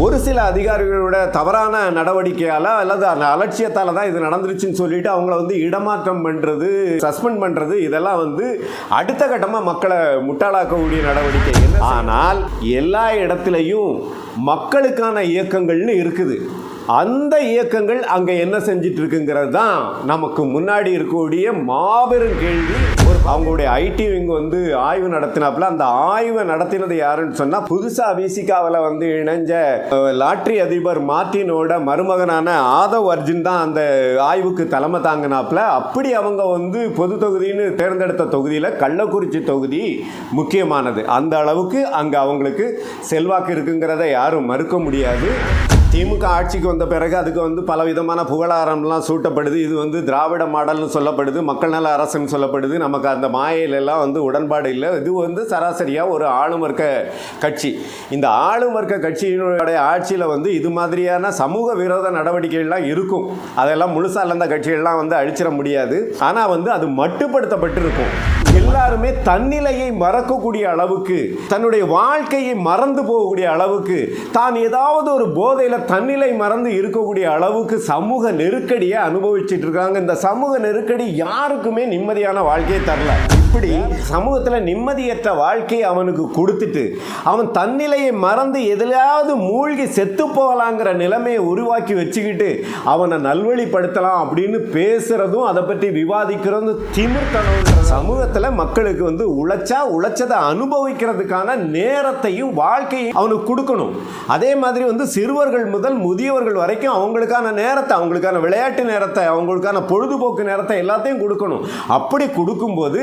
ஒரு சில அதிகாரிகளோட தவறான நடவடிக்கையால் அல்லது அந்த அலட்சியத்தால் தான் இது நடந்துருச்சுன்னு சொல்லிட்டு அவங்கள வந்து இடமாற்றம் பண்ணுறது சஸ்பெண்ட் பண்ணுறது இதெல்லாம் வந்து அடுத்த கட்டமாக மக்களை முட்டாளாக்கக்கூடிய நடவடிக்கை. ஆனால் எல்லா இடத்துலையும் மக்களுக்கான இயக்கங்கள்னு இருக்குது. அந்த இயக்கங்கள் அங்கே என்ன செஞ்சிட்டு இருக்குங்கிறது தான் நமக்கு முன்னாடி இருக்கக்கூடிய மாபெரும் கேள்வி. ஒரு அவங்களுடைய ஐடி விங் வந்து ஆய்வு நடத்தினாப்புல அந்த ஆய்வை நடத்தினது யாருன்னு சொன்னால் புதுசாக விசிகாவில் வந்து இணைஞ்ச லாட்ரி அதிபர் மார்ட்டினோட மருமகனான ஆதவ் அர்ஜுன் தான் அந்த ஆய்வுக்கு தலைமை தாங்கினாப்புல. அப்படி அவங்க வந்து பொது தொகுதின்னு தேர்ந்தெடுத்த தொகுதியில் கள்ளக்குறிச்சி தொகுதி முக்கியமானது. அந்த அளவுக்கு அங்கே அவங்களுக்கு செல்வாக்கு இருக்குங்கிறத யாரும் மறுக்க முடியாது. திமுக ஆட்சிக்கு வந்த பிறகு அதுக்கு வந்து பலவிதமான புகழாரம்லாம் சூட்டப்படுது. இது வந்து திராவிட மாடல்னு சொல்லப்படுது மக்கள் நல அரசுன்னு சொல்லப்படுது. நமக்கு அந்த மாயையிலெல்லாம் வந்து உடன்பாடு இல்லை. இது வந்து சராசரியாக ஒரு ஆளும் வர்க்க கட்சி. இந்த ஆளும் வர்க்க கட்சியினுடைய ஆட்சியில் வந்து இது மாதிரியான சமூக விரோத நடவடிக்கைகள்லாம் இருக்கும். அதெல்லாம் முழுசாக இருந்த கட்சிகள்லாம் வந்து அழிச்சிட முடியாது. ஆனால் வந்து அது மட்டுப்படுத்தப்பட்டிருக்கும். எல்லாருமே தன்னிலையை மறக்கக்கூடிய அளவுக்கு தன்னுடைய வாழ்க்கையை மறந்து போகக்கூடிய அளவுக்கு தான் ஏதாவது ஒரு போதையில் தன்னிலை மறந்து இருக்கக்கூடிய அளவுக்கு சமூக நெருக்கடியை அனுபவிச்சுட்டு இருக்காங்க. இந்த சமூக நெருக்கடி யாருக்குமே நிம்மதியான வாழ்க்கையை தரல. இப்படி சமூகத்தில் நிம்மதியற்ற வாழ்க்கையை அவனுக்கு கொடுத்துட்டு அவன் தன்னிலையை மறந்து எதிலாவது மூழ்கி செத்து போகலாங்கிற நிலைமையை உருவாக்கி வச்சுக்கிட்டு அவனை நல்வழிப்படுத்தலாம் அப்படின்னு பேசுறதும் அதை பற்றி விவாதிக்கிறதும் திமிர்த்தனம்ன்ற சமூகத்தில் மக்களுக்கு வந்து உழைச்சா உழைச்சதை அனுபவிக்கிறதுக்கான நேரத்தையும் வாழ்க்கையும் அவனுக்கு கொடுக்கணும். அதே மாதிரி வந்து சிறுவர்கள் முதல் முதியவர்கள் வரைக்கும் அவங்களுக்கான நேரத்தை அவங்களுக்கான விளையாட்டு நேரத்தை அவங்களுக்கான பொழுதுபோக்கு நேரத்தை எல்லாத்தையும் கொடுக்கணும். அப்படி கொடுக்கும்போது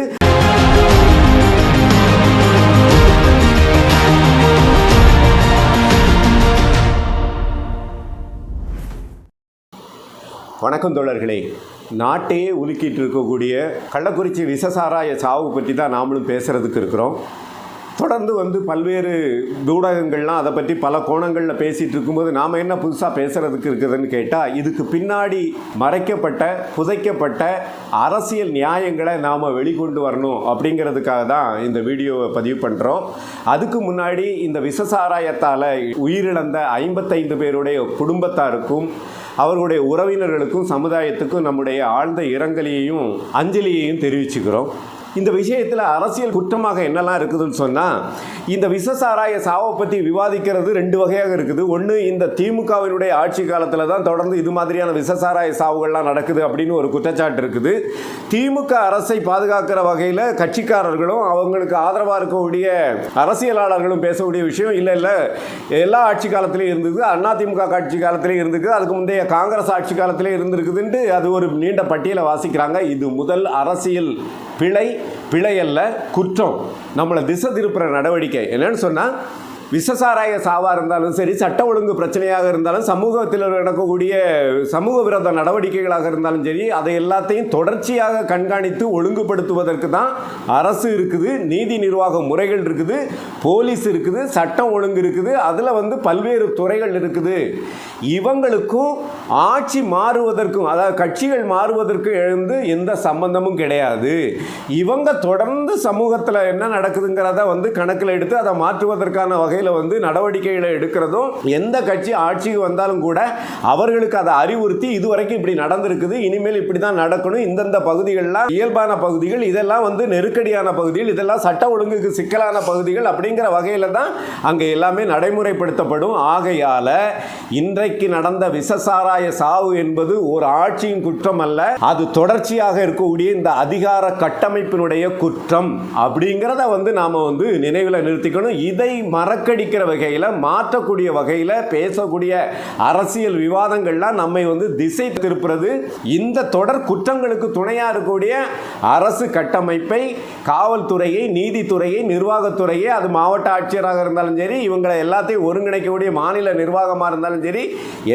வணக்கம் தோழர்களே. நாட்டையே உலுக்கிட்டு இருக்கக்கூடிய கள்ளக்குறிச்சி விசசாராய சாவு பற்றி தான் நாமளும் பேசுகிறதுக்கு இருக்கிறோம். தொடர்ந்து வந்து பல்வேறு ஊடகங்கள்லாம் அதை பற்றி பல கோணங்களில் பேசிகிட்டு இருக்கும்போது நாம் என்ன புதுசாக பேசுகிறதுக்கு இருக்குதுன்னு கேட்டால் இதுக்கு பின்னாடி மறைக்கப்பட்ட புதைக்கப்பட்ட அரசியல் நியாயங்களை நாம் வெளிக்கொண்டு வரணும் அப்படிங்கிறதுக்காக தான் இந்த வீடியோவை பதிவு பண்ணுறோம் அதுக்கு முன்னாடி இந்த விசசாராயத்தால் உயிரிழந்த ஐம்பத்தைந்து பேருடைய குடும்பத்தாருக்கும் அவர்களுடைய உறவினர்களுக்கும் சமுதாயத்துக்கும் நம்முடைய ஆழ்ந்த இரங்கலையையும் அஞ்சலியையும் தெரிவிச்சுக்கிறோம். இந்த விஷயத்தில் அரசியல் குற்றமாக என்னெல்லாம் இருக்குதுன்னு சொன்னால் இந்த விசசாராய சாவை பற்றி விவாதிக்கிறது ரெண்டு வகையாக இருக்குது. ஒன்று இந்த திமுகவினுடைய ஆட்சி காலத்தில் தான் தொடர்ந்து இது மாதிரியான விசசாராய சாவுகள்லாம் நடக்குது அப்படின்னு ஒரு குற்றச்சாட்டு இருக்குது. திமுக அரசை பாதுகாக்கிற வகையில் கட்சிக்காரர்களும் அவங்களுக்கு ஆதரவாக இருக்கக்கூடிய அரசியலாளர்களும் பேசக்கூடிய விஷயம் இல்லை இல்லை. எல்லா ஆட்சி காலத்திலையும் இருந்தது அண்ணா திமுக ஆட்சி காலத்திலையும் இருந்திருக்கு அதுக்கு முந்தைய காங்கிரஸ் ஆட்சி காலத்திலே இருந்திருக்குதுன்ட்டு அது ஒரு நீண்ட பட்டியலை வாசிக்கிறாங்க. இது முதல் அரசியல் பிழை. பிழையல்ல குற்றம். நம்மளை திசை திருப்புற நடவடிக்கை. என்னன்னு சொன்னால் விசசாராய சாவாக இருந்தாலும் சரி சட்ட ஒழுங்கு பிரச்சனையாக இருந்தாலும் சமூகத்தில் நடக்கக்கூடிய சமூக விரோத நடவடிக்கைகளாக இருந்தாலும் சரி அதை எல்லாத்தையும் தொடர்ச்சியாக கண்காணித்து ஒழுங்குபடுத்துவதற்கு தான் அரசு இருக்குது நீதி நிர்வாக முறைகள் இருக்குது போலீஸ் இருக்குது சட்டம் ஒழுங்கு இருக்குது அதில் வந்து பல்வேறு துறைகள் இருக்குது. இவங்களுக்கும் ஆட்சி மாறுவதற்கும் அதாவது கட்சிகள் மாறுவதற்கு எழுந்து எந்த சம்பந்தமும் கிடையாது. இவங்க தொடர்ந்து சமூகத்தில் என்ன நடக்குதுங்கிறத வந்து கணக்கில் எடுத்து அதை மாற்றுவதற்கான வகை வகையில் வந்து நடவடிக்கைகளை எடுக்கிறதும் எந்த கட்சி ஆட்சிக்கு வந்தாலும் கூட அவர்களுக்கு அதை அறிவுறுத்தி இதுவரைக்கும் இப்படி நடந்திருக்குது இனிமேல் இப்படி தான் நடக்கணும். இந்தந்த பகுதிகளெலாம் இயல்பான பகுதிகள் இதெல்லாம் வந்து நெருக்கடியான பகுதிகள் இதெல்லாம் சட்ட ஒழுங்குக்கு சிக்கலான பகுதிகள் அப்படிங்கிற வகையில் தான் அங்கே எல்லாமே நடைமுறைப்படுத்தப்படும். ஆகையால் இன்றைக்கு நடந்த விசசாராய சாவு என்பது ஒரு ஆட்சியின் குற்றம் அல்ல அது தொடர்ச்சியாக இருக்கக்கூடிய இந்த அதிகார கட்டமைப்பினுடைய குற்றம் அப்படிங்கிறத வந்து நாம் வந்து நினைவில் நிறுத்திக்கணும். இதை மறக்க மறக்கடிக்கிற வகையில் மாற்றக்கூடிய வகையில் பேசக்கூடிய அரசியல் விவாதங்கள்லாம் நம்மை வந்து திசை திருப்புறது. இந்த தொடர் குற்றங்களுக்கு துணையாக இருக்கக்கூடிய அரசு கட்டமைப்பை காவல்துறையை நீதித்துறையை நிர்வாகத்துறையை அது மாவட்ட ஆட்சியராக இருந்தாலும் சரி இவங்களை எல்லாத்தையும் ஒருங்கிணைக்கக்கூடிய மாநில நிர்வாகமாக இருந்தாலும் சரி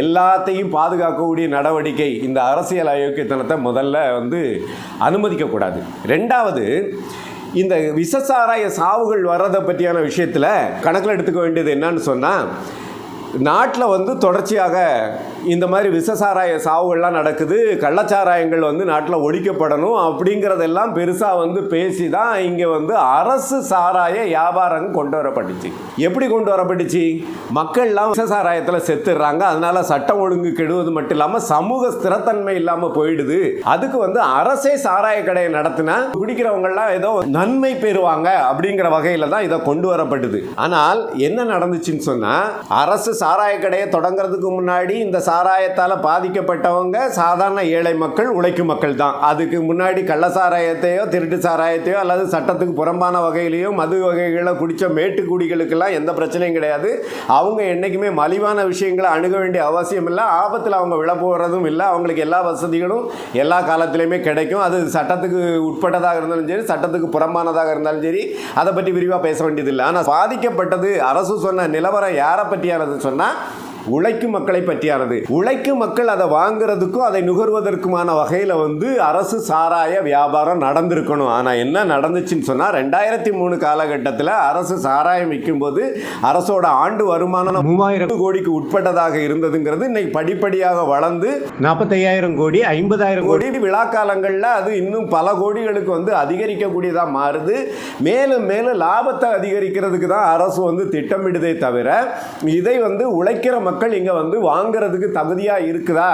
எல்லாத்தையும் பாதுகாக்கக்கூடிய நடவடிக்கை இந்த அரசியல் அயோக்கியத்தனத்தை முதல்ல வந்து அனுமதிக்கக்கூடாது. ரெண்டாவது இந்த விசசாராய சாவுகள் வர்றதை பற்றியான விஷயத்தில் கணக்கில் எடுத்துக்க வேண்டியது என்னன்னு சொன்னால் நாட்டில் வந்து தொடர்ச்சியாக இந்த மாதிரி விசசாராய சாவுகள்லாம் நடக்குது கள்ளச்சாராயங்கள் வந்து நாட்டில் ஒழிக்கப்படணும் அப்படிங்கிறதெல்லாம் பெருசாக வந்து பேசி தான் இங்கே வந்து அரசு சாராய வியாபாரம் கொண்டு வரப்பட்டுச்சு. எப்படி கொண்டு வரப்பட்டுச்சு? மக்கள்லாம் விசசாராயத்தில் செத்துடுறாங்க அதனால சட்டம் ஒழுங்கு கெடுவது மட்டும் இல்லாமல் சமூக ஸ்திரத்தன்மை இல்லாமல் போயிடுது. அதுக்கு வந்து அரசே சாராய கடையை நடத்தினா குடிக்கிறவங்கலாம் ஏதோ நன்மை பெறுவாங்க அப்படிங்கிற வகையில் தான் இதை கொண்டு வரப்பட்டது. ஆனால் என்ன நடந்துச்சுன்னு சொன்னால் அரசு சாராய கடையை தொடங்குறதுக்கு முன்னாடி இந்த சாராயத்தால் பாதிக்கப்பட்டவங்க சாதாரண ஏழை மக்கள் உழைக்கும் மக்கள் தான். அதுக்கு முன்னாடி கள்ள சாராயத்தையோ திருட்டு சாராயத்தையோ அல்லது சட்டத்துக்கு புறம்பான வகையிலையோ மது வகைகளை குடித்த மேட்டுக்குடிகளுக்கெல்லாம் எந்த பிரச்சனையும் கிடையாது. அவங்க என்றைக்குமே மலிவான விஷயங்களை அணுக வேண்டிய அவசியம் இல்லை. ஆபத்தில் அவங்க விழ போகிறதும் இல்லை. அவங்களுக்கு எல்லா வசதிகளும் எல்லா காலத்திலையுமே கிடைக்கும். அது சட்டத்துக்கு உட்பட்டதாக இருந்தாலும் சரி சட்டத்துக்கு புறம்பானதாக இருந்தாலும் சரி அதை பற்றி விரிவாக பேச வேண்டியதில்லை. ஆனால் பாதிக்கப்பட்டது அரசு சொன்ன நிலவரம் யாரை பற்றியானது சொன்னால் உழைக்கும் மக்களை பற்றியானது. உழைக்கும் மக்கள் அதை வாங்குறதுக்கும் அதை நுகர்வதற்குமான வகையில் வந்து அரசு சாராய வியாபாரம் நடந்திருக்கணும். ஆனால் என்ன நடந்துச்சுன்னு சொன்னால் ரெண்டாயிரத்தி மூணு காலகட்டத்தில் அரசு சாராயம் விற்கும்போது அரசோட ஆண்டு வருமானம் மூவாயிரம் கோடிக்கு உட்பட்டதாக இருந்ததுங்கிறது இன்னைக்கு படிப்படியாக வளர்ந்து நாற்பத்தையாயிரம் கோடி ஐம்பதாயிரம் கோடி. விழா காலங்களில் அது இன்னும் பல கோடிகளுக்கு வந்து அதிகரிக்கக்கூடியதாக மாறுது. மேலும் மேலும் லாபத்தை அதிகரிக்கிறதுக்கு தான் அரசு வந்து திட்டமிடுதே தவிர இதை வந்து உழைக்கிற மக்கள் மக்கள் இங்கே வந்து வாங்குறதுக்கு தகுதியாக இருக்குதா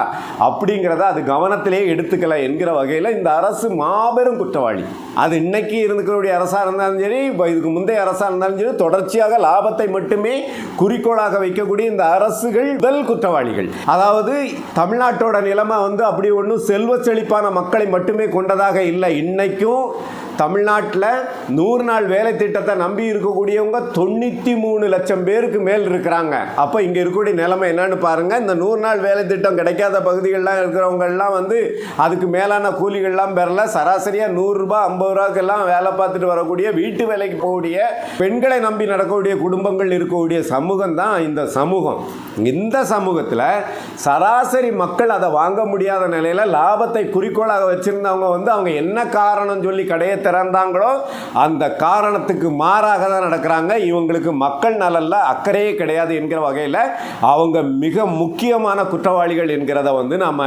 அப்படிங்கிறத அது கவனத்திலே எடுத்துக்கல என்கிற வகையில் இந்த அரசு மாபெரும் குற்றவாளி. அது இன்னைக்கு இருக்கக்கூடிய அரசாக இருந்தாலும் சரி இப்போ இதுக்கு முந்தைய அரசாக இருந்தாலும் சரி தொடர்ச்சியாக லாபத்தை மட்டுமே குறிக்கோளாக வைக்கக்கூடிய இந்த அரசுகள் முதல் குற்றவாளிகள். அதாவது தமிழ்நாட்டோட நிலைமை வந்து அப்படி ஒன்றும் செல்வ செழிப்பான மக்களை மட்டுமே கொண்டதாக இல்லை. இன்னைக்கும் தமிழ்நாட்டில் நூறு நாள் வேலை திட்டத்தை நம்பி இருக்கக்கூடியவங்க தொண்ணூற்றி மூணு லட்சம் பேருக்கு மேல் இருக்கிறாங்க. அப்போ இங்கே இருக்கக்கூடிய நிலைமை என்னன்னு பாருங்கள் இந்த நூறு நாள் வேலை திட்டம் கிடைக்காத பகுதிகளெலாம் இருக்கிறவங்கெல்லாம் வந்து அதுக்கு மேலான கூலிகள்லாம் பெறல. சராசரியாக நூறுரூபா ஐம்பது ரூபாக்கெல்லாம் வேலை பார்த்துட்டு வரக்கூடிய வீட்டு வேலைக்கு போகக்கூடிய பெண்களை நம்பி நடக்கக்கூடிய குடும்பங்கள் இருக்கக்கூடிய சமூகம் தான் இந்த சமூகம். இந்த சமூகத்தில் சராசரி மக்கள் அதை வாங்க முடியாத நிலையில் லாபத்தை குறிக்கோளாக வச்சுருந்தவங்க வந்து அவங்க என்ன காரணம் சொல்லி கடையை திறந்தாங்களோ அந்த காரணத்துக்கு மாறாக தான் நடக்கிறாங்க. இவங்களுக்கு மக்கள் நலனில் அக்கறையே கிடையாது என்கிற வகையில் அவங்க மிக முக்கியமான குற்றவாளிகள் என்கிறத வந்து நாம்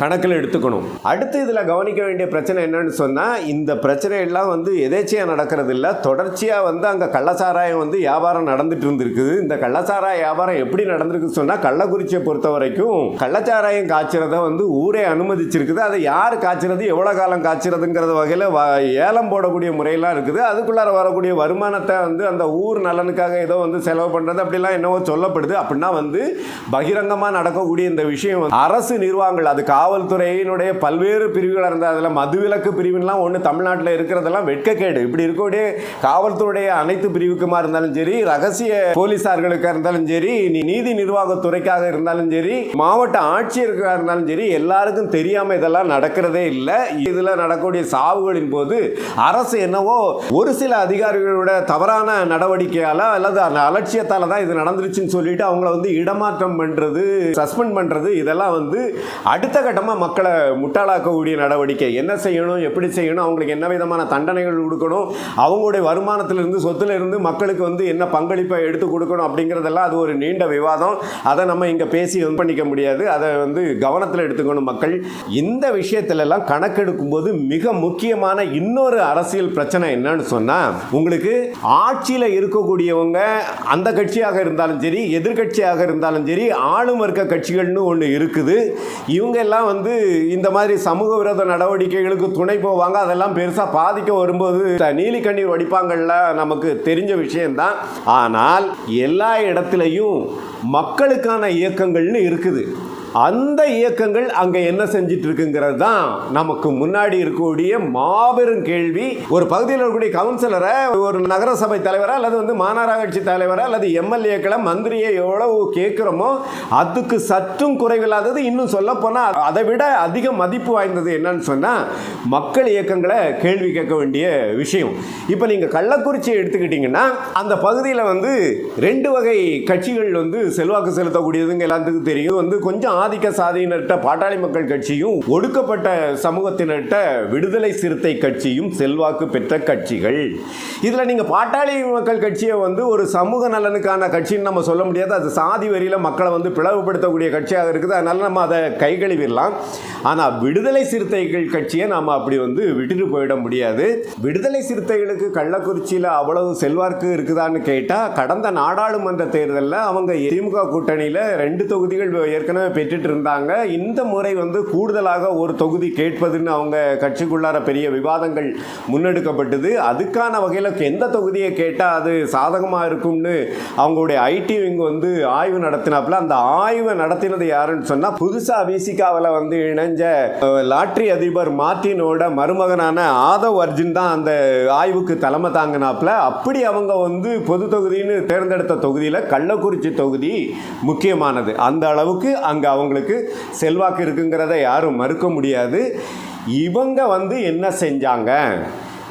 கணக்கில் எடுத்துக்கணும். அடுத்து இதில் கவனிக்க வேண்டிய பிரச்சனை என்னன்னு சொன்னால் இந்த பிரச்சனையெல்லாம் வந்து எதேச்சியாக நடக்கிறது இல்லை. தொடர்ச்சியாக வந்து அங்கே கள்ளச்சாராயம் வந்து வியாபாரம் நடந்துட்டு இருந்திருக்குது. இந்த கள்ளச்சாராய வியாபாரம் எப்படி நடந்திருக்கு சொன்னால் கள்ளக்குறிச்சியை பொறுத்த வரைக்கும் கள்ளச்சாராயம் காய்ச்சறத வந்து ஊரே அனுமதிச்சிருக்குது. அதை யார் காய்ச்சறது? எவ்வளோ காலம் காய்ச்சறதுங்கிறது வகையில் ஏலம் போடக்கூடிய முறையெல்லாம் இருக்குது. அதுக்குள்ளார வரக்கூடிய வருமானத்தை வந்து அந்த ஊர் நலனுக்காக ஏதோ வந்து செலவு பண்ணுறது அப்படிலாம் என்னவோ சொல்லப்படுது. அப்படின்னா வந்து பகிரங்கமாக நடக்கக்கூடிய இந்த விஷயம் அரசு நிர்வாகங்கள் அது காவல்துறையினுடைய பல்வேறு பிரிவுகளாக இருந்தால் அதில் மதுவிலக்கு பிரிவுலாம் ஒன்று தமிழ்நாட்டில் இருக்கிறதெல்லாம் வெட்கக்கேடு. இப்படி இருக்கக்கூடிய காவல்துறையுடைய அனைத்து பிரிவுக்குமா இருந்தாலும் சரி ரகசிய போலீஸார்களுக்காக இருந்தாலும் சரி நீ நீதி நிர்வாகத்துறைக்காக இருந்தாலும் சரி மாவட்ட ஆட்சியருக்காக இருந்தாலும் சரி எல்லாருக்கும் தெரியாமல் இதெல்லாம் நடக்கிறதே இல்லை. இதில் நடக்கக்கூடிய சாவுகளின் போது அரசு என்னவோ ஒரு சில அதிகாரிகளோட தவறான நடவடிக்கையால் அல்லது அந்த அலட்சியத்தால் தான் இது நடந்துருச்சுன்னு சொல்லிட்டு அவங்கள வந்து இடமாற்றம் பண்ணுறது சஸ்பெண்ட் பண்ணுறது இதெல்லாம் வந்து அடுத்த கட்டமாக மக்களை முட்டாளாக்கக்கூடிய நடவடிக்கை. என்ன செய்யணும் எப்படி செய்யணும் அவங்களுக்கு என்ன விதமான தண்டனைகள் கொடுக்கணும் அவங்களுடைய வருமானத்திலிருந்து சொத்துலேருந்து மக்களுக்கு வந்து என்ன பங்களிப்பை எடுத்து கொடுக்கணும் அப்படிங்கிறதெல்லாம் அது ஒரு நீண்ட விவாதம். அதை நம்ம இங்கே பேசி இது பண்ணிக்க முடியாது. அதை வந்து கவனத்தில் எடுத்துக்கணும் மக்கள். இந்த விஷயத்துல கணக்கெடுக்கும்போது மிக முக்கியமான இன்னொரு அரசியல் பிரச்சனை என்னன்னு சொன்னால் உங்களுக்கு ஆட்சியில் இருக்கக்கூடியவங்க அந்த கட்சியாக இருந்தாலும் சரி எதிர்க்கட்சியாக இருந்தாலும் சரி ஆளும் வர்க்க கட்சிகள்னு ஒன்று இருக்குது. இவங்க எல்லாம் வந்து இந்த மாதிரி சமூக விரோத நடவடிக்கைகளுக்கு துணை போவாங்க. அதெல்லாம் பெருசாக பாதிக்க வரும்போது நீலி கண்ணீர் வடிப்பாங்கள்ல நமக்கு தெரிஞ்ச விஷயம்தான். ஆனால் எல்லா இடத்துலையும் மக்களுக்கான இயக்கங்கள்னு இருக்குது. அந்த இயக்கங்கள் அங்கே என்ன செஞ்சிட்டு இருக்குங்கிறது தான் நமக்கு முன்னாடி இருக்கக்கூடிய மாபெரும் கேள்வி. ஒரு பகுதியில் இருக்கக்கூடிய கவுன்சிலரை ஒரு நகரசபை தலைவரா அல்லது வந்து மாநகராட்சி தலைவரா அல்லது எம்எல்ஏக்களை மந்திரியை எவ்வளவு கேட்குறோமோ அதுக்கு சற்றும் குறைவில்லாதது. இன்னும் சொல்ல போனால் அதை விட அதிக மதிப்பு வாய்ந்தது என்னன்னு சொன்னால் மக்கள் இயக்கங்களை கேள்வி கேட்க வேண்டிய விஷயம். இப்போ நீங்கள் கள்ளக்குறிச்சியை எடுத்துக்கிட்டிங்கன்னா அந்த பகுதியில் வந்து ரெண்டு வகை கட்சிகள் வந்து செல்வாக்கு செலுத்தக்கூடியதுங்க எல்லாத்துக்கும் தெரியும். வந்து கொஞ்சம் ஆதிக்க சாதியினர்கிட்ட பாட்டாளி மக்கள் கட்சியும் ஒடுக்கப்பட்ட சமூகத்தினர்கிட்ட விடுதலை சிறுத்தை கட்சியும் செல்வாக்கு பெற்ற கட்சிகள். இதில் நீங்கள் பாட்டாளி மக்கள் கட்சியை வந்து ஒரு சமூக நலனுக்கான கட்சின்னு நம்ம சொல்ல முடியாது. அது சாதி வரியில் மக்களை வந்து பிளவுபடுத்தக்கூடிய கட்சியாக இருக்குது. அதனால் நம்ம அதை கைகழுவிடலாம். ஆனால் விடுதலை சிறுத்தைகள் கட்சியை நாம் அப்படி வந்து விட்டுட்டு போயிட முடியாது. விடுதலை சிறுத்தைகளுக்கு கள்ளக்குறிச்சியில் அவ்வளவு செல்வாக்கு இருக்குதான்னு கேட்டால் கடந்த நாடாளுமன்ற தேர்தலில் அவங்க திமுக கூட்டணியில் ரெண்டு தொகுதிகள் ஏற்கனவே கேட்டுட்டு இருந்தாங்க. இந்த முறை வந்து கூடுதலாக ஒரு தொகுதி கேட்பதுன்னு அவங்க கட்சிக்குள்ளார பெரிய விவாதங்கள் முன்னெடுக்கப்பட்டது. அதுக்கான வகையில் எந்த தொகுதியை கேட்டால் அது சாதகமாக இருக்கும்னு அவங்களுடைய ஐடி விங் வந்து ஆய்வு நடத்தினாப்புல அந்த ஆய்வை நடத்தினது யாருன்னு சொன்னால் புதுசாக விசிகாவில் வந்து இணைஞ்ச லாட்ரி அதிபர் மார்டினோட மருமகனான ஆதவ் அர்ஜுன் தான் அந்த ஆய்வுக்கு தலைமை தாங்கினாப்புல. அப்படி அவங்க வந்து பொது தொகுதின்னு தேர்ந்தெடுத்த தொகுதியில் கள்ளக்குறிச்சி தொகுதி முக்கியமானது. அந்த அளவுக்கு அங்கே அவங்களுக்கு செல்வாக்கு இருக்குங்கிறத யாரும் மறுக்க முடியாது. இவங்க வந்து என்ன செஞ்சாங்க?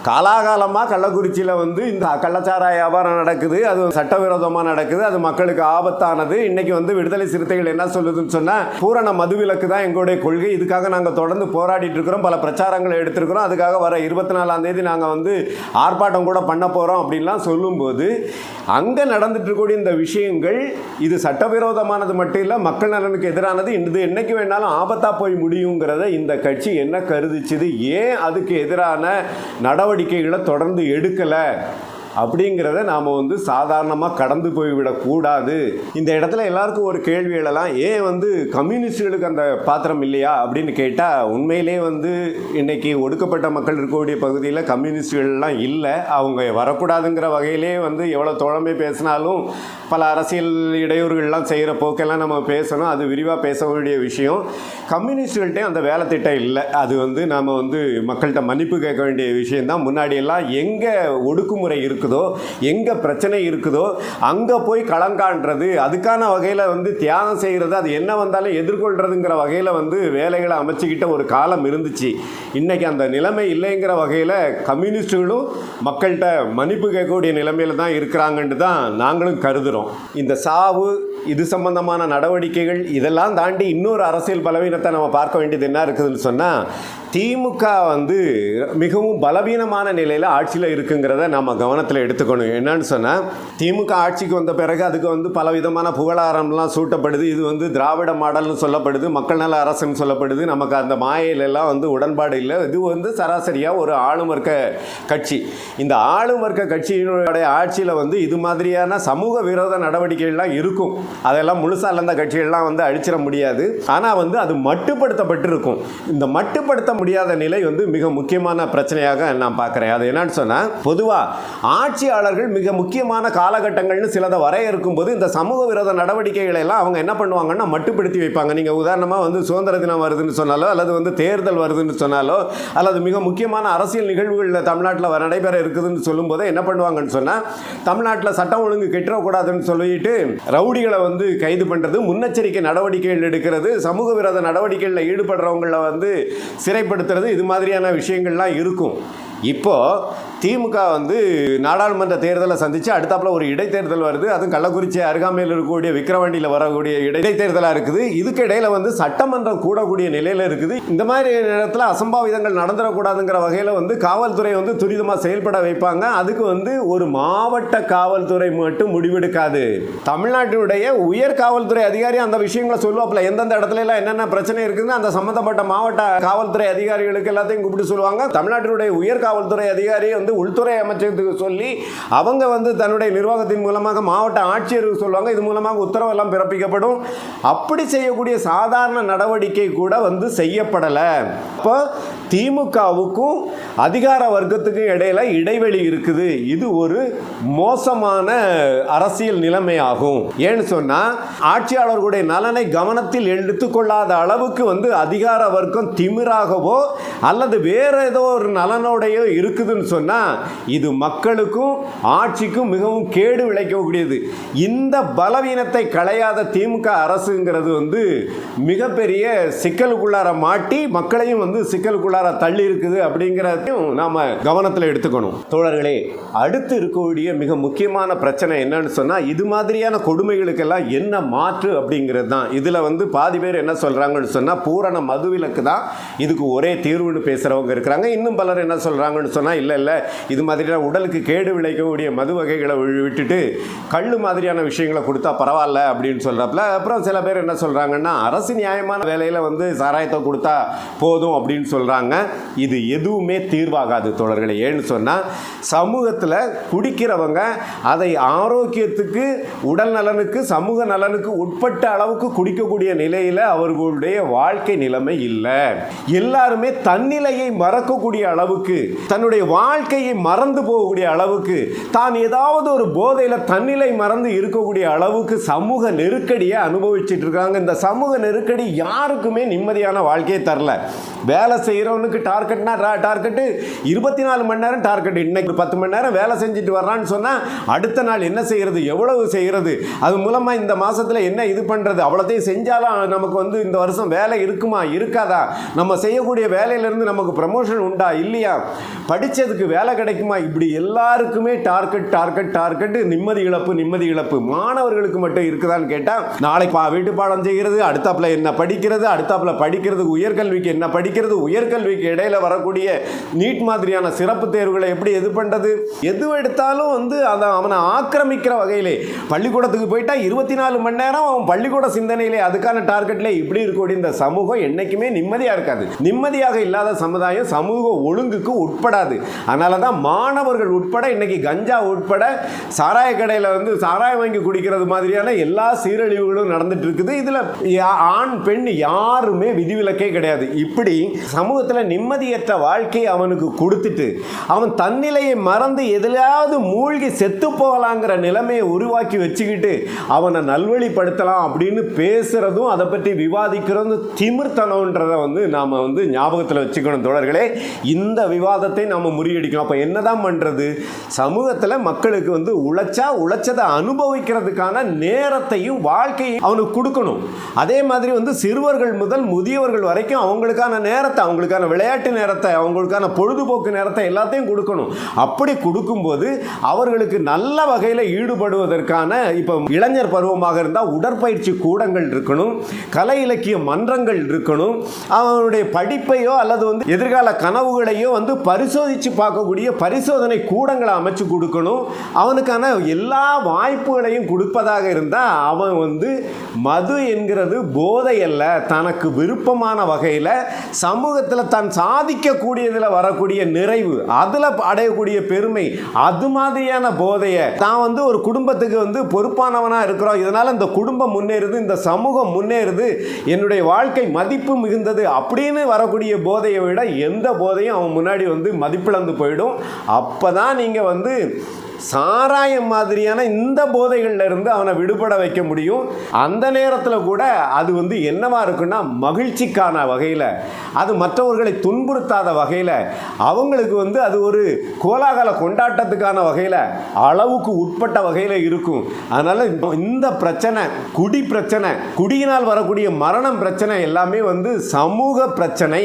காலாகாலமாக கள்ளக்குறிச்சியில் வந்து இந்த கள்ளச்சாராய வியாபாரம் நடக்குது அது சட்டவிரோதமாக நடக்குது அது மக்களுக்கு ஆபத்தானது. இன்னைக்கு வந்து விடுதலை சிறுத்தைகள் என்ன சொல்லுதுன்னு சொன்னால் பூரண மதுவிலக்கு தான் எங்களுடைய கொள்கை. இதுக்காக நாங்கள் தொடர்ந்து போராடிட்டு இருக்கிறோம் பல பிரச்சாரங்களை எடுத்திருக்கிறோம். அதுக்காக வர இருபத்தி நாலாம் தேதி நாங்கள் வந்து ஆர்ப்பாட்டம் கூட பண்ண போகிறோம் அப்படின்லாம் சொல்லும்போது அங்கே நடந்துட்டு இருக்கக்கூடிய இந்த விஷயங்கள் இது சட்டவிரோதமானது மட்டும் இல்லை மக்கள் நலனுக்கு எதிரானது. இது என்னைக்கு வேணாலும் ஆபத்தாக போய் முடியுங்கிறத இந்த கட்சி என்ன கருதிச்சுது? ஏன் அதுக்கு எதிரான நடவடிக்கைகளை தொடர்ந்து எடுக்கலை. அப்படிங்கிறத நாம் வந்து சாதாரணமாக கடந்து போய்விடக்கூடாது இந்த இடத்துல எல்லாருக்கும் ஒரு கேள்வி எழலாம் ஏன் வந்து கம்யூனிஸ்டுகளுக்கு அந்த பாத்திரம் இல்லையா? அப்படின்னு கேட்டால் உண்மையிலே வந்து இன்றைக்கி ஒடுக்கப்பட்ட மக்கள் இருக்கக்கூடிய பகுதியில் கம்யூனிஸ்டுகள்லாம் இல்லை. அவங்க வரக்கூடாதுங்கிற வகையிலே வந்து எவ்வளோ தோழமை பேசினாலும் பல அரசியல் இடையூறுகள்லாம் செய்கிற போக்கெல்லாம் நம்ம பேசணும். அது விரிவாக பேச வேண்டிய விஷயம். கம்யூனிஸ்டுகள்கிட்டே அந்த வேலை திட்டம் இல்லை. அது வந்து நாம் வந்து மக்கள்கிட்ட மன்னிப்பு கேட்க வேண்டிய விஷயம்தான். முன்னாடியெல்லாம் எங்கே ஒடுக்குமுறை இருக்குதோ எங்கே பிரச்சனை இருக்குதோ அங்கே போய் களங்காண்றது அதுக்கான வகையில் வந்து தியாகம் செய்கிறது அது என்ன வந்தாலும் எதிர்கொள்கிறதுங்கிற வகையில் வந்து வேலைகளை அமைச்சுக்கிட்ட ஒரு காலம் இருந்துச்சு. இன்றைக்கி அந்த நிலைமை இல்லைங்கிற வகையில் கம்யூனிஸ்டுகளும் மக்கள்கிட்ட மன்னிப்பு கேட்கக்கூடிய நிலைமையில் தான் இருக்கிறாங்கன்ட்டு தான் நாங்களும் கருதுகிறோம் இந்த சாவு இது சம்பந்தமான நடவடிக்கைகள் இதெல்லாம் தாண்டி இன்னொரு அரசியல் பலவீனத்தை நம்ம பார்க்க வேண்டியது என்ன இருக்குதுன்னு சொன்னால் திமுக வந்து மிகவும் பலவீனமான நிலையில் ஆட்சியில் இருக்குங்கிறத நம்ம கவனத்தில் எடுத்துக்கணும். என்னன்னு சொன்னால் திமுக ஆட்சிக்கு வந்த பிறகு அதுக்கு வந்து பலவிதமான புகழாரம்லாம் சூட்டப்படுது. இது வந்து திராவிட மாடல்னு சொல்லப்படுது மக்கள் நல அரசுன்னு சொல்லப்படுது. நமக்கு அந்த மாயையிலெல்லாம் வந்து உடன்பாடு இல்லை. இது வந்து சராசரியாக ஒரு ஆளும் வர்க்க கட்சி. இந்த ஆளும் வர்க்க கட்சியினுடைய ஆட்சியில் வந்து இது மாதிரியான சமூக விரோத நடவடிக்கைகள்லாம் இருக்கும். அதெல்லாம் முழுசாக அந்த கட்சிகள்லாம் வந்து அழிச்சிட முடியாது. ஆனால் வந்து அது மட்டுப்படுத்தப்பட்டிருக்கும். இந்த மட்டுப்படுத்த முடியாத நிலை வந்து மிக முக்கியமான பிரச்சனையாக நான் பார்க்குறேன். அது என்னன்னு சொன்னால் பொதுவாக ஆட்சியாளர்கள் மிக முக்கியமான காலகட்டங்கள்னு சிலதை வரையறுக்கும் போது இந்த சமூக விரோத நடவடிக்கைகளை எல்லாம் அவங்க என்ன பண்ணுவாங்கன்னா மட்டுப்படுத்தி வைப்பாங்க. நீங்கள் உதாரணமாக வந்து சுதந்திர தினம் வருதுன்னு சொன்னாலோ அல்லது வந்து தேர்தல் வருதுன்னு சொன்னாலோ அல்லது மிக முக்கியமான அரசியல் நிகழ்வுகளில் தமிழ்நாட்டில் வர நடைபெற இருக்குதுன்னு சொல்லும்போது என்ன பண்ணுவாங்கன்னு சொன்னால் தமிழ்நாட்டில் சட்டம் ஒழுங்கு கெட்டுறக்கூடாதுன்னு சொல்லிட்டு ரவுடிகளை வந்து கைது பண்ணுறது முன்னெச்சரிக்கை நடவடிக்கைகள் எடுக்கிறது சமூக விரோத நடவடிக்கைகளில் ஈடுபடுறவங்கள வந்து சிறை ஏற்படுத்துறது இது மாதிரியான விஷயங்கள்லாம் இருக்கும். இப்போ திமுக வந்து நாடாளுமன்ற தேர்தலை சந்தித்து அடுத்தாப்புல ஒரு இடைத்தேர்தல் வருது. அதுவும் கள்ளக்குறிச்சி அருகாமையில் இருக்கக்கூடிய விக்கிரவாண்டியில் வரக்கூடிய இடைத்தேர்தலாக இருக்குது. இதுக்கு இடையில வந்து சட்டமன்றம் கூடக்கூடிய நிலையில் இருக்குது. இந்த மாதிரி நேரத்தில் அசம்பாவிதங்கள் நடந்துடக்கூடாதுங்கிற வகையில் வந்து காவல்துறை வந்து துரிதமாக செயல்பட வைப்பாங்க. அதுக்கு வந்து ஒரு மாவட்ட காவல்துறை மட்டும் முடிவெடுக்காது. தமிழ்நாட்டினுடைய உயர் காவல்துறை அதிகாரி அந்த விஷயங்களை சொல்லுவாப்புல. எந்தெந்த இடத்துல எல்லாம் என்னென்ன பிரச்சனை இருக்குதுன்னு அந்த சம்மந்தப்பட்ட மாவட்ட காவல்துறை அதிகாரிகளுக்கு எல்லாத்தையும் கூப்பிட்டு சொல்லுவாங்க. தமிழ்நாட்டினுடைய உயர் காவல்துறை அதிகாரி வந்து உள்துறை அமைச்சகத்துக்கு சொல்லி அவங்க வந்து தன்னுடைய நிர்வாகத்தின் மூலமாக மாவட்ட ஆட்சியருக்கு சொல்லுவாங்க இது மூலமாக உத்தரவெல்லாம் பிறப்பிக்கப்படும். அப்படி செய்யக்கூடிய சாதாரண நடவடிக்கை கூட வந்து செய்யப்படலை. அப்போ திமுகவுக்கும் அதிகார வர்க்கத்துக்கும் இடையில இடைவெளி இருக்குது. இது ஒரு மோசமான அரசியல் நிலைமையாகும். ஏன்னு சொன்னால் ஆட்சியாளர்களுடைய நலனை கவனத்தில் எடுத்துக்கொள்ளாத அளவுக்கு வந்து அதிகார வர்க்கம் திமிராகவோ அல்லது வேற ஏதோ ஒரு நலனோடையோ இருக்குதுன்னு சொன்னால் இது மக்களுக்கும் ஆட்சிக்கும் மிகவும் கேடு விளைக்கக்கூடியது. இந்த பலவீனத்தை களையாத திமுக அரசுங்கிறது வந்து மிகப்பெரிய சிக்கலுக்குள்ளார மாட்டி மக்களையும் வந்து சிக்கலுக்குள்ளார வீட்டுக்குள்ளார தள்ளி இருக்குது அப்படிங்கிறதையும் நாம் கவனத்தில் எடுத்துக்கணும். தோழர்களே அடுத்து இருக்கக்கூடிய மிக முக்கியமான பிரச்சனை என்னன்னு சொன்னால் இது மாதிரியான கொடுமைகளுக்கெல்லாம் என்ன மாற்று அப்படிங்கிறது தான். இதில் வந்து பாதி பேர் என்ன சொல்கிறாங்கன்னு சொன்னால் பூரண மதுவிலக்கு தான் இதுக்கு ஒரே தீர்வுன்னு பேசுகிறவங்க இருக்கிறாங்க. இன்னும் பலர் என்ன சொல்கிறாங்கன்னு சொன்னால் இல்லை இல்லை இது மாதிரியான உடலுக்கு கேடு விளைக்கக்கூடிய மது வகைகளை விட்டுட்டு கல் மாதிரியான விஷயங்களை கொடுத்தா பரவாயில்ல அப்படின்னு சொல்கிறப்பல அப்புறம் சில பேர் என்ன சொல்கிறாங்கன்னா அரசு நியாயமான வேலையில் வந்து சாராயத்தை கொடுத்தா போதும் அப்படின்னு சொல்கிறாங்க இது எதுவுமே தீர்வாகாது தோழர்களே. ஏன்னு சொன்னால் சமூகத்தில் குடிக்கிறவங்க அதை ஆரோக்கியத்துக்கு உடல் நலனுக்கு சமூக நலனுக்கு உட்பட்ட அளவுக்கு குடிக்கக்கூடிய நிலையில் அவர்களுடைய வாழ்க்கை நிலைமை இல்லை. எல்லாருமே தன்னிலையை மறக்கக்கூடிய அளவுக்கு தன்னுடைய வாழ்க்கையை மறந்து போகக்கூடிய அளவுக்கு தான் ஏதாவது ஒரு போதையில் தன்னிலை மறந்து இருக்கக்கூடிய அளவுக்கு சமூக நெருக்கடியை அனுபவிச்சுட்டு இருக்காங்க. இந்த சமூக நெருக்கடி யாருக்குமே நிம்மதியான வாழ்க்கையை தரல. வேலை செய்கிறவனுக்கு டார்கெட்னா டார்கெட்டு இருபத்தி நாலு மணி நேரம் டார்கெட் இன்னைக்கு பத்து மணி நேரம் வேலை செஞ்சுட்டு வர்றான்னு சொன்னால் அடுத்த நாள் என்ன செய்கிறது எவ்வளவு செய்கிறது அது மூலமாக இந்த மாதத்தில் என்ன இது பண்ணுறது அவ்வளோத்தையும் செஞ்சாலும் நமக்கு வந்து இந்த வருஷம் வேலை இருக்குமா இருக்காதா? நம்ம செய்யக்கூடிய வேலையிலேருந்து நமக்கு ப்ரமோஷன் உண்டா இல்லையா? படித்ததுக்கு வேலை கிடைக்குமா? இப்படி எல்லாருக்குமே டார்கெட் டார்கெட் டார்கெட் நிம்மதி இழப்பு நிம்மதி இழப்பு. மாணவர்களுக்கு மட்டும் இருக்குதான்னு கேட்டால் நாளைக்கு பா வீட்டு பாடம் செய்கிறது அடுத்தாப்புல என்ன படிக்கிறது அடுத்தாப்புல படிக்கிறது உயர்கல்விக்கு என்ன படிக்கிறது உயர்கல்வி கல்விக்கு இடையில வரக்கூடிய நீட் மாதிரியான சிறப்பு தேர்வுகளை எப்படி எது பண்ணுறது எது எடுத்தாலும் வந்து அதை அவனை ஆக்கிரமிக்கிற வகையிலே பள்ளிக்கூடத்துக்கு போயிட்டா இருபத்தி நாலு மணி நேரம் அவன் பள்ளிக்கூட சிந்தனையிலே அதுக்கான டார்கெட்ல இப்படி இருக்கக்கூடிய இந்த சமூகம் என்னைக்குமே நிம்மதியாக இருக்காது. நிம்மதியாக இல்லாத சமுதாயம் சமூக ஒழுங்குக்கு உட்படாது. அதனால தான் மாணவர்கள் உட்பட இன்னைக்கு கஞ்சா உட்பட சாராய கடையில் வந்து சாராயம் வாங்கி குடிக்கிறது மாதிரியான எல்லா சீரழிவுகளும் நடந்துட்டு இருக்குது. இதில் ஆண் பெண் யாருமே விதிவிலக்கே கிடையாது. இப்படி சமூகத்தில் நிம்மதியற்ற வாழ்க்கையை அவனுக்கு கொடுத்துட்டு அவன் தன்னிலையை மறந்து எதிலாவது மூழ்கி செத்து போகலாங்கிற நிலைமையை உருவாக்கி வச்சுக்கிட்டு அவனை நல்வழிப்படுத்தலாம் அப்படின்னு பேசுகிறதும் அதை பற்றி விவாதிக்கிறதும் திமிர்த்தனம்ன்றதை வந்து நாம் வந்து ஞாபகத்தில் வச்சுக்கணும் தோழர்களே. இந்த விவாதத்தை நாம் முறியடிக்கணும் அப்போ என்ன தான் பண்ணுறது சமூகத்தில் மக்களுக்கு வந்து உழைச்சா உழைச்சதை அனுபவிக்கிறதுக்கான நேரத்தையும் வாழ்க்கையும் அவனுக்கு கொடுக்கணும். அதே மாதிரி வந்து சிறுவர்கள் முதல் முதியவர்கள் வரைக்கும் அவங்களுக்கான நேரத்தை அவங்களுக்கான அவங்களுக்கான விளையாட்டு நேரத்தை அவங்களுக்கான பொழுதுபோக்கு நேரத்தை எல்லாத்தையும் கொடுக்கணும். அப்படி கொடுக்கும்போது அவர்களுக்கு நல்ல வகையில் ஈடுபடுவதற்கான இப்போ இளைஞர் பருவமாக இருந்தால் உடற்பயிற்சி கூடங்கள் இருக்கணும் கலை இலக்கிய மன்றங்கள் இருக்கணும் அவனுடைய படிப்பையோ அல்லது வந்து எதிர்கால கனவுகளையோ வந்து பரிசோதித்து பார்க்கக்கூடிய பரிசோதனை கூடங்களை அமைச்சு கொடுக்கணும். அவனுக்கான எல்லா வாய்ப்புகளையும் கொடுப்பதாக இருந்தால் அவன் வந்து மது என்கிறது போதை அல்ல. தனக்கு விருப்பமான வகையில் சமூகத்தில் தான் சாதிக்கக்கூடியதில் வரக்கூடிய நிறைவு அதில் அடையக்கூடிய பெருமை அது மாதிரியான போதையை தான் வந்து ஒரு குடும்பத்துக்கு வந்து பொறுப்பானவனாக இருக்கிறோம். இதனால் இந்த குடும்பம் முன்னேறுது இந்த சமூகம் முன்னேறுது என்னுடைய வாழ்க்கை மதிப்பு மிகுந்தது அப்படின்னு வரக்கூடிய போதையை விட எந்த போதையும் அவன் முன்னாடி வந்து மதிப்பிழந்து போயிடும். அப்போ தான் நீங்கள் வந்து சாராயம் மாதிரியான இந்த போதைகளில் இருந்து அவனை விடுபட வைக்க முடியும். அந்த நேரத்தில் கூட அது வந்து என்னவா இருக்குன்னா மகிழ்ச்சிக்கான வகையில் அது மற்றவர்களை துன்புறுத்தாத வகையில் அவங்களுக்கு வந்து அது ஒரு கோலாகல கொண்டாட்டத்துக்கான வகையில் அளவுக்கு உட்பட்ட வகையில் இருக்கும். அதனால் இந்த பிரச்சனை குடி பிரச்சனை குடியினால் வரக்கூடிய மரணம் பிரச்சனை எல்லாமே வந்து சமூக பிரச்சனை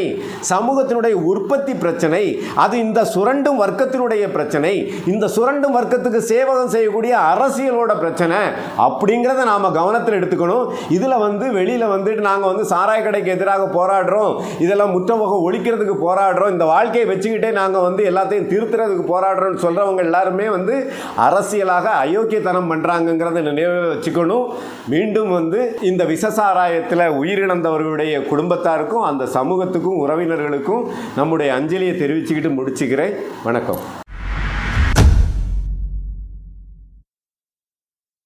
சமூகத்தினுடைய உற்பத்தி பிரச்சனை அது இந்த சுரண்டும் வர்க்கத்தினுடைய பிரச்சனை இந்த சுரண்டும் வர்க்கத்துக்கு சேவகம் செய்யக்கூடிய அரசியலோட பிரச்சனை அப்படிங்கிறத நாம் கவனத்தில் எடுத்துக்கணும். இதில் வந்து வெளியில் வந்துட்டு நாங்கள் வந்து சாராய கடைக்கு எதிராக போராடுறோம். இதெல்லாம் முற்றமுக ஒழிக்கிறதுக்கு போராடுறோம். இந்த வாழ்க்கையை வச்சுக்கிட்டே நாங்கள் வந்து எல்லாத்தையும் திருத்துறதுக்கு போராடுறோம்னு சொல்கிறவங்க எல்லாருமே வந்து அரசியலாக அயோக்கியத்தனம் பண்ணுறாங்கங்கிறத நினைவில் வச்சுக்கணும். மீண்டும் வந்து இந்த விசசாராயத்தில் உயிரிழந்தவர்களுடைய குடும்பத்தாருக்கும் அந்த சமூகத்துக்கும் உறவினர்களுக்கும் நம்முடைய அஞ்சலியை தெரிவிச்சுக்கிட்டு முடிச்சுக்கிறேன். வணக்கம்.